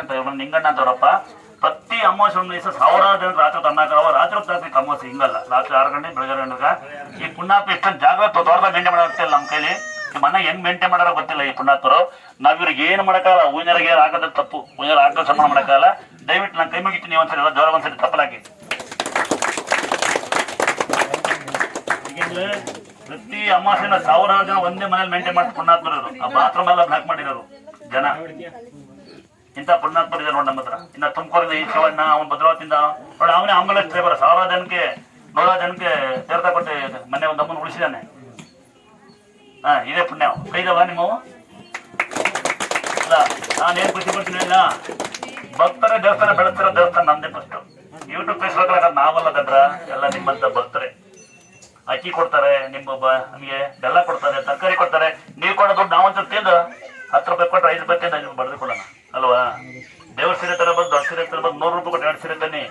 ಅಂತ ಪ್ರತಿ ಅಮಾವಾಸ್ಯ ಒಂದು ದಿವಸ ಸಾವಿರಾರು ಜನ ರಾತ್ರಿ ತನ್ನಾಕವ ರಾತ್ರಿ ಹೊತ್ತಾಗ್ತಿ ಅಮಾವಾಸ್ಯ ಹಿಂಗಲ್ಲ. ರಾತ್ರಿ ಆರು ಗಂಟೆ ಬೆಳಗ್ಗೆ ಗಂಟೆಗ ಈ ಪುಣ್ಯಾತ್ಮ ಎಷ್ಟೊಂದು ಜಾಗ್ರತೆ ದೊಡ್ಡದ ಮೇಂಟೈನ್ ಮಾಡೋದಿಲ್ಲ ನಮ್ಮ ಕೈಲಿ. ಈ ಮನೆ ಹೆಂಗ್ ಮೇಂಟೈನ್ ಮಾಡಾರ ಗೊತ್ತಿಲ್ಲ ಈ ಪುಣ್ಯಾತ್ಮರು. ನಾವ್ ಇವ್ರಿಗೆ ಏನು ಮಾಡಕ್ಕಾಗಲ್ಲ. ಹೂವಿನರಿಗೆ ಹಾಕೋದ್ ತಪ್ಪು. ಹೂವಿನ ಹಾಕೋ ಸನ್ಮಾನ ಮಾಡಕ್ಕಾಗಲ್ಲ. ದಯವಿಟ್ಟು ನಾನು ಕೈ ಮುಗಿತೀನಿ. ಒಂದ್ಸರಿ ಎಲ್ಲ ಜ್ವರ ಒಂದ್ಸರಿ ತಪ್ಪಲಾಗಿ. ಪ್ರತಿ ಅಮಾವಾಸ್ಯೆನ ಸಾವಿರಾರು ಜನ ಒಂದೇ ಮನೇಲಿ ಮೇಂಟೈನ್ ಮಾಡಿ ಪುಣ್ಯಾತ್ಮರು ಆ ಬಾತ್ರೂಮ್ ಎಲ್ಲ ಬ್ಲಾಕ್ ಮಾಡಿರೋರು ಜನ. ಇಂಥ ಪುಣ್ಯಾತ್ಮರು ಇದೆ ನೋಡ್ ನಮ್ಮ ಹತ್ರ. ಇನ್ನ ತುಮಕೂರಿಂದ ಈ ಶಿವಣ್ಣ, ಅವ್ನು ಭದ್ರಾವತಿಯಿಂದ. ನೋಡಿ ಅವನೇ ಆಂಬುಲೆನ್ಸ್ ಡ್ರೈವರ್ ಸಾವಿರ ಜನಕ್ಕೆ, ನೂರಾರು ಜನಕ್ಕೆ ತೆರೆದ ಕೊಟ್ಟೆ ಮೊನ್ನೆ ಒಂದು ಅಮ್ಮನ ಉಳಿಸಿದಾನೆ. ಹಾ, ಇದೇ ಪುಣ್ಯ. ಕೈದವ ನಿಮ್ಮವು ಅಲ್ಲ, ನಾನು ನಾನೇನ್ ಖುಷಿ ಪಡ್ತೀನಿ ಇಲ್ಲ ಭಕ್ತರ ದೇವಸ್ಥಾನ ಬೆಳೆಸ್ತಾರ, ದೇವಸ್ಥಾನ ನಂದೇ ಫಸ್ಟ್ ಯೂಟ್ಯೂಬ್ ಫೇಸ್ಬುಕ್ ನಾವಲ್ಲ ದಡ್ರ, ಎಲ್ಲ ನಿಮ್ಮಂತ ಭಕ್ತರೆ. ಅಕ್ಕಿ ಕೊಡ್ತಾರೆ, ನಿಮ್ಮ ನಮಗೆ ಬೆಲ್ಲ ಕೊಡ್ತಾರೆ, ತರಕಾರಿ ಕೊಡ್ತಾರೆ. ನೀವು ಕೊಡೋ ದುಡ್ಡು ನಾವಂತ ತಿಂದು ಹತ್ತು ರೂಪಾಯಿ ಕೊಟ್ಟರೆ ಐದು ರೂಪಾಯಿ ತಿಂದು ಐದು ಬರೆದು ಕೊಡೋಣ ಅಲ್ವಾ ದೇವ್ರ ಸೀರೆ ತರ ಬಂದು ದೊಡ್ಡ ಸೀರೆ ತರ ಬಂದು ನೂರು ರೂಪಾಯಿ ಕೊಟ್ಟು ಎರಡು ಸೀರೆ ತನ್ನಿ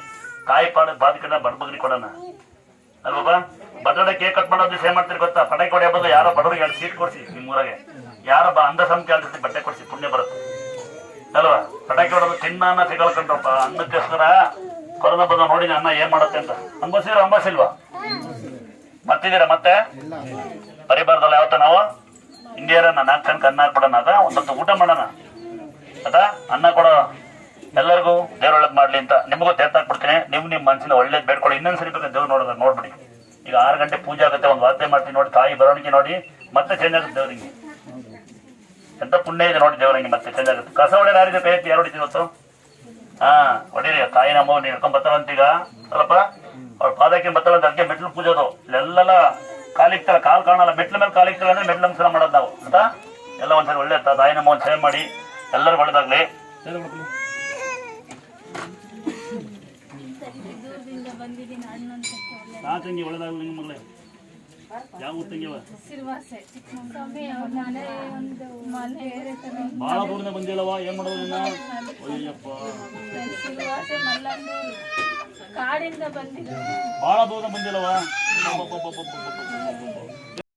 ಕಾಯಿ ಪಾಡ ಬಡ ಬಡಬಗ್ರಿ ಕೊಡೋಣ. ಅಲ್ವಾ ಬರ್ತಡೇ ಕೇಕ್ ಕಟ್ ಮಾಡೋದು ಏನ್ ಮಾಡ್ತೀರಿ ಗೊತ್ತಾ? ಪಟಾಕಿ ಕೊಡಿ ಬಂದು ಯಾರೋ ಬಡವರಿಗೆ ಎರಡು ಸೀಟ್ ಕೊಡಿಸಿ ನಿಮ್ಮ ಊರಾಗೆ. ಯಾರೋ ಬಾ ಅಂಧ ಸಂಖ್ಯೆ ಅಂತ ಬಟ್ಟೆ ಕೊಡಿಸಿ, ಪುಣ್ಯ ಬರುತ್ತೆ. ಅಲ್ವಾ? ಪಟಾಕಿ ಹೊಡೆದು ತಿನ್ನ ಸಿಗಲ್ಲ ಕಂಡ್ರಪ್ಪ ಅನ್ನಕ್ಕೋಸ್ಕರ ಕೊರೋನಾ ಬಂದ ನೋಡಿ ಅನ್ನ ಏನ್ ಮಾಡುತ್ತೆ ಅಂತ. ಅಂಬಸಿರ ಅಂಬಸಿಲ್ವಾ? ಮತ್ತಿದ್ದೀರಾ ಮತ್ತೆ? ಬರಿಬಾರ್ದಲ್ಲ ಯಾವತ್ತ ನಾವು? ಇಂಡಿಯರನ್ನ ನಾಲ್ಕು ಜನಕ್ಕೆ ಅನ್ನ ಹಾಕ್ಬಿಡೋಣ ಅದ? ಒಂದೊಂದು ಊಟ ಮಾಡೋಣ. ಅದ? ಅನ್ನ ಕೊಡೋ ಎಲ್ಲರಿಗೂ ದೇವ್ರ ಮಾಡಲಿ ಅಂತ ನಿಮಗೂ ತೀರ್ಥ ಹಾಕ್ಬಿಡ್ತೀನಿ ನಿಮ್ ನಿಮ್ಮ ಮನ್ಸಿನ ಒಳ್ಳೇದ್ ಬೇಡ್ಕೊಳ್ಳಿ. ಇನ್ನೊಂದ್ಸರಿ ಬೇಕಾದ್ರೆ ದೇವ್ರು ನೋಡೋದು ನೋಡ್ಬಿಡಿ. ಈಗ ಆರು ಗಂಟೆ ಪೂಜೆ ಆಗುತ್ತೆ, ಒಂದು ವಾದ್ಯ ಮಾಡ್ತೀನಿ ನೋಡಿ, ತಾಯಿ ಬರವಣಿಗೆ ನೋಡಿ, ಮತ್ತೆ ಚೇಂಜ್ ಆಗುತ್ತೆ ದೇವರಿಗೆ. ಎಂತ ಪುಣ್ಯ ಇದೆ ನೋಡಿ ದೇವ್ರಿಗೆ, ಮತ್ತೆ ಚೇಂಜ್ ಆಗುತ್ತೆ. ಕಸ ಹೊಡೆ ಯಾರಿದೆ ಕೈ ಯಾರು ಹೊಡಿತೀವಿ ಇವತ್ತು? ಹಾ, ಹೊಡೀರಿ. ತಾಯಿ ನಮ್ಮ ಹಿಡ್ಕೊಂಡ್ ಈಗ. ಅಲ್ಲಪ್ಪ ಅವ್ರ ಪಾದಕ್ಕೆ ಬರ್ತಾರಂತ ಅದಕ್ಕೆ ಮೆಟ್ಲು ಪೂಜೋದು. ಇಲ್ಲೆಲ್ಲ ಕಾಲಿಕ್ತಾರ ಕಾಲ್ ಕಾಣಲ್ಲ. ಮೆಟ್ಲ ಮೇಲೆ ಕಾಲಿಕ್ತಾರ ಅಂದ್ರೆ ಮೆಟ್ಲ ಮಾಡೋದು ನಾವು. ಅಂತ ಎಲ್ಲ ಒಂದ್ಸರಿ ಒಳ್ಳೆ ತಾಯಿ ನಮ್ಮ ಒಂದು ಸೇವೆ ಮಾಡಿ. ಎಲ್ಲರಿಗೂ ಒಳ್ಳೇದಾಗ್ಲಿ. ಬಂದಿದ್ದೀನಿ ಅಂತ ನಾ ತಂಗಿ ಒಳ್ಳೇದಾಗ್ಲಿ ನಿಮ್ಮ ಮಗಳೇ. ಯಾವ ಊರ್ ತಂಗಿವ ಸಿರ್ವಾಸೆ ಸ್ವಾಮಿ ಅವ್ರ ಮನೆ ಒಂದು ಮನೆ ಭಾಳ ದೂರದಿಂದ ಬಂದಿಲ್ಲವ ಏನ್ ಮಾಡೋದು ನಿನ್ನ ಅಯ್ಯಪ್ಪ ಸಿರ್ವಾಸೆ ಮಲ್ಲಂದೂರು. ಕಾಡಿಂದ ಬಂದಿದ್ದೀನಿ ಭಾಳ ದೂರದಿಂದ ಬಂದಿಲ್ಲವ